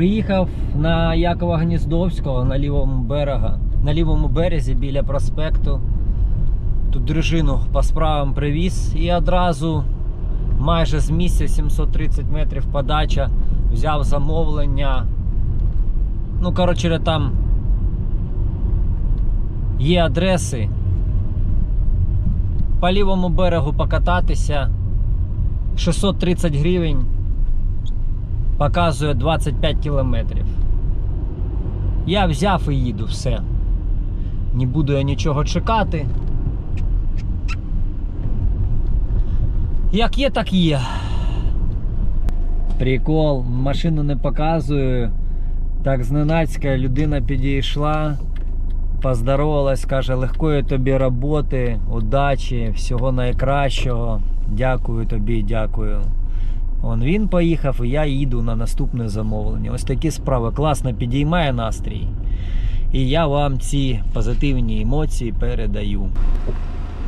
Приїхав на Якова Гніздовського на лівому берега, на лівому березі біля проспекту. Тут дружину по справам привіз і одразу майже з місця 730 метрів подача взяв замовлення. Ну, коротше, там є адреси. По лівому берегу покататися 630 гривень показує 25 кілометрів. Я взяв і їду все. Не буду я нічого чекати. Як є, так є. Прикол, машину не показую. Так зненацька людина підійшла, поздоровалась, каже, легкої тобі роботи, удачі, всього найкращого. Дякую тобі, дякую. Он він поїхав, і я їду на наступне замовлення. Ось такі справи. Класно підіймає настрій. І я вам ці позитивні емоції передаю.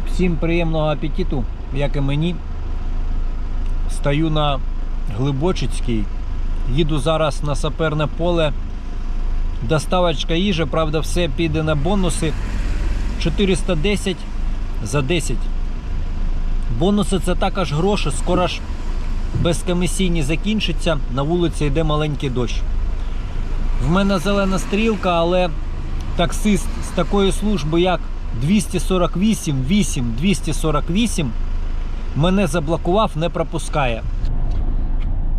Всім приємного апетиту, як і мені. Стою на Глибочицькій. Їду зараз на саперне поле. Доставочка їжі, правда, все піде на бонуси. 410 за 10. Бонуси це також гроші, скоро ж безкомісійні закінчиться, на вулиці йде маленький дощ. В мене зелена стрілка, але таксист з такої служби, як 248 8 248, мене заблокував, не пропускає.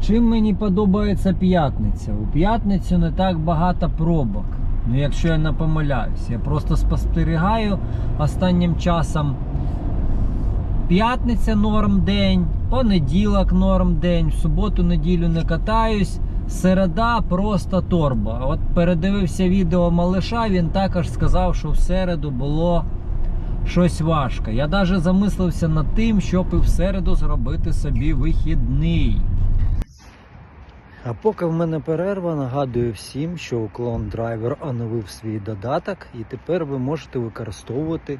Чим мені подобається п'ятниця? У п'ятницю не так багато пробок. Ну, якщо я не помиляюсь, я просто спостерігаю останнім часом. П'ятниця норм день, понеділок норм день, в суботу, неділю не катаюсь. Середа просто торба. От передивився відео малиша, він також сказав, що в середу було щось важко. Я навіть замислився над тим, щоб і в середу зробити собі вихідний. А поки в мене перерва, нагадую всім, що уклон драйвер оновив свій додаток, і тепер ви можете використовувати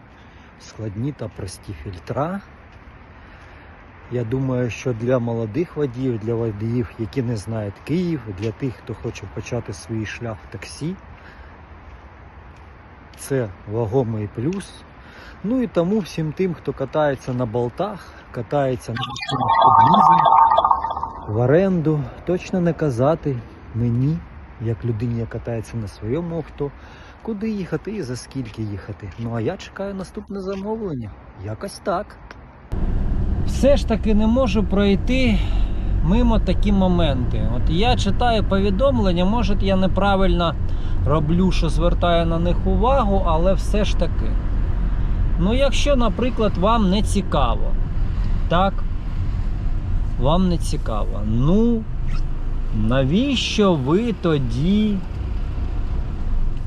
складні та прості фільтра. Я думаю, що для молодих водіїв, для водіїв, які не знають Київ, для тих, хто хоче почати свій шлях в таксі, це вагомий плюс. Ну і тому всім тим, хто катається на болтах, катається на машинах в оренду, точно не казати мені, як людині, яка катається на своєму авто, куди їхати і за скільки їхати. Ну а я чекаю наступне замовлення. Якось так. Все ж таки не можу пройти мимо такі моменти. От я читаю повідомлення, може я неправильно роблю, що звертаю на них увагу, але все ж таки. Ну, якщо, наприклад, вам не цікаво, так, вам не цікаво. Ну, навіщо ви тоді.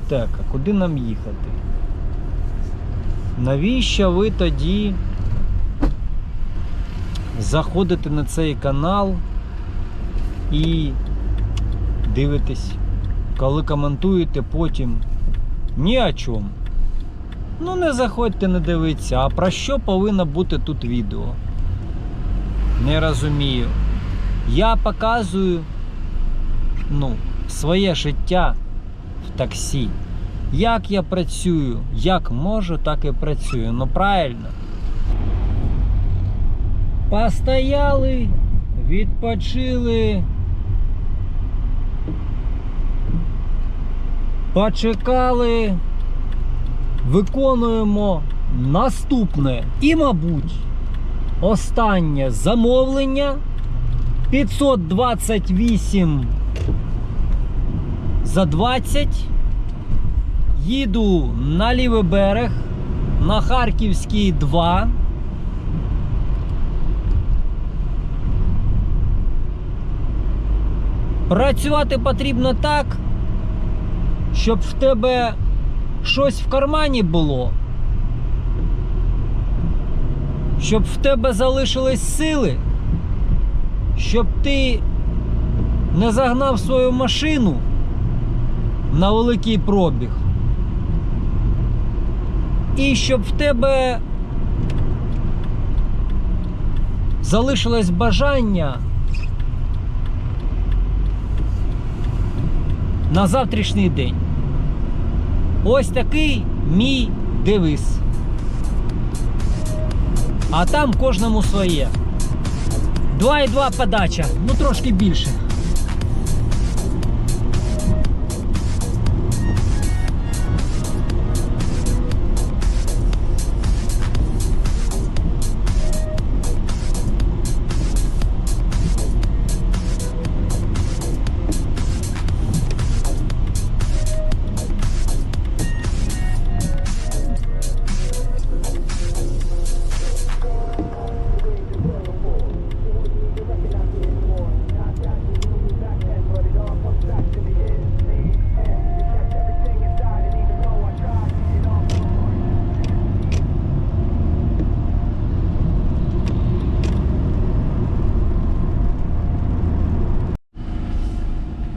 Так, а куди нам їхати? Навіщо ви тоді заходите на цей канал і дивитесь, коли коментуєте потім ні о чому. Ну, не заходьте, не дивіться, а про що повинно бути тут відео? Не розумію. Я показую ну, своє життя в таксі. Як я працюю, як можу, так і працюю. Ну правильно. Постояли, відпочили. Почекали. Виконуємо наступне і, мабуть, останнє замовлення 528 за 20. Їду на лівий берег на Харківський 2. Працювати потрібно так, щоб в тебе щось в кармані було. Щоб в тебе залишились сили, щоб ти не загнав свою машину на великий пробіг. І щоб в тебе залишилось бажання на завтрашній день. Ось такий мій девиз. А там кожному своє. 2,2 подача, ну трошки більше.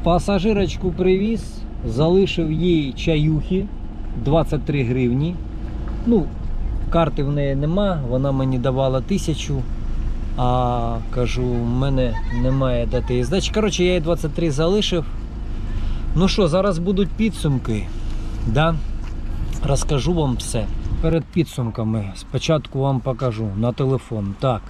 Пасажирочку привіз, залишив їй чаюхи 23 гривні. Ну, карти в неї нема, вона мені давала тисячу. А кажу, в мене немає дати здачі. Коротше, я їй 23 залишив. Ну що, зараз будуть підсумки. Да? Розкажу вам все. Перед підсумками спочатку вам покажу на телефон. Так,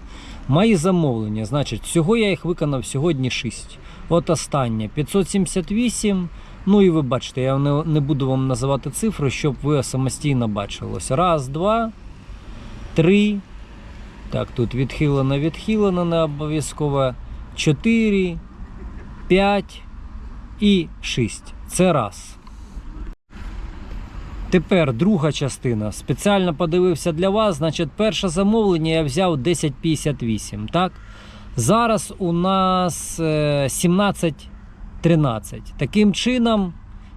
мої замовлення. Значить, всього я їх виконав сьогодні 6. От останнє 578. Ну і ви бачите, я не, не буду вам називати цифри, щоб ви самостійно бачили. Раз, два, три. Так, тут відхилено, відхилено, не обов'язково. 4, 5 і 6. Це раз. Тепер друга частина. Спеціально подивився для вас. Значить, перше замовлення я взяв 1058. Так? Зараз у нас е, 17.13. Таким чином,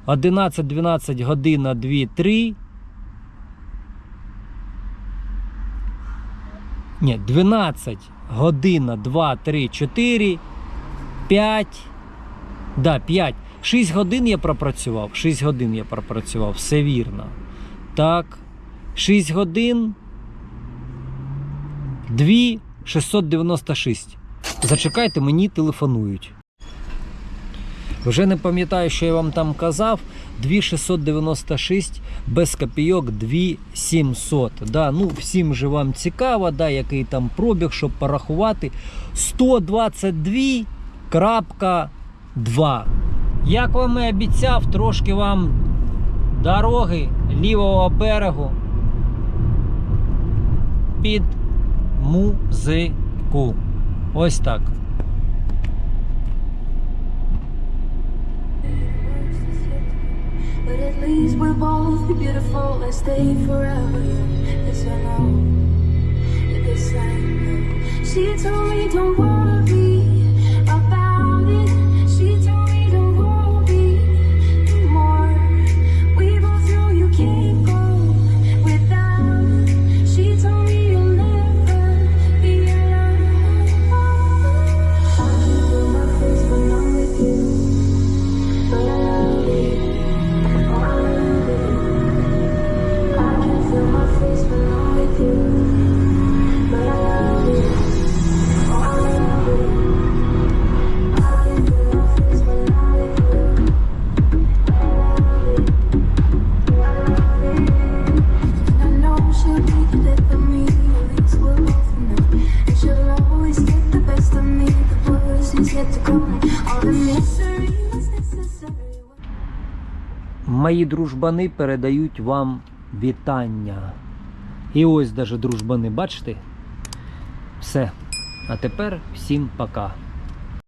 11-12 година 2, 3. Ні, 12 година 2, 3, 4, 5. Да, 5. 6 годин я пропрацював. 6 годин я пропрацював, все вірно. Так. 6 годин. 2 696. Зачекайте, мені телефонують. Вже не пам'ятаю, що я вам там казав. 2696 без копійок 2700. Да, ну, всім же вам цікаво, да, який там пробіг, щоб порахувати. 122.2. Як вам і обіцяв, трошки вам дороги лівого берегу під музику. Ось так. But at least we'll both beautiful and stay forever. Yes, I know. Yes, I know. She told me don't worry Мої дружбани передають вам вітання. І ось даже дружбани, бачите? Все. А тепер всім пока.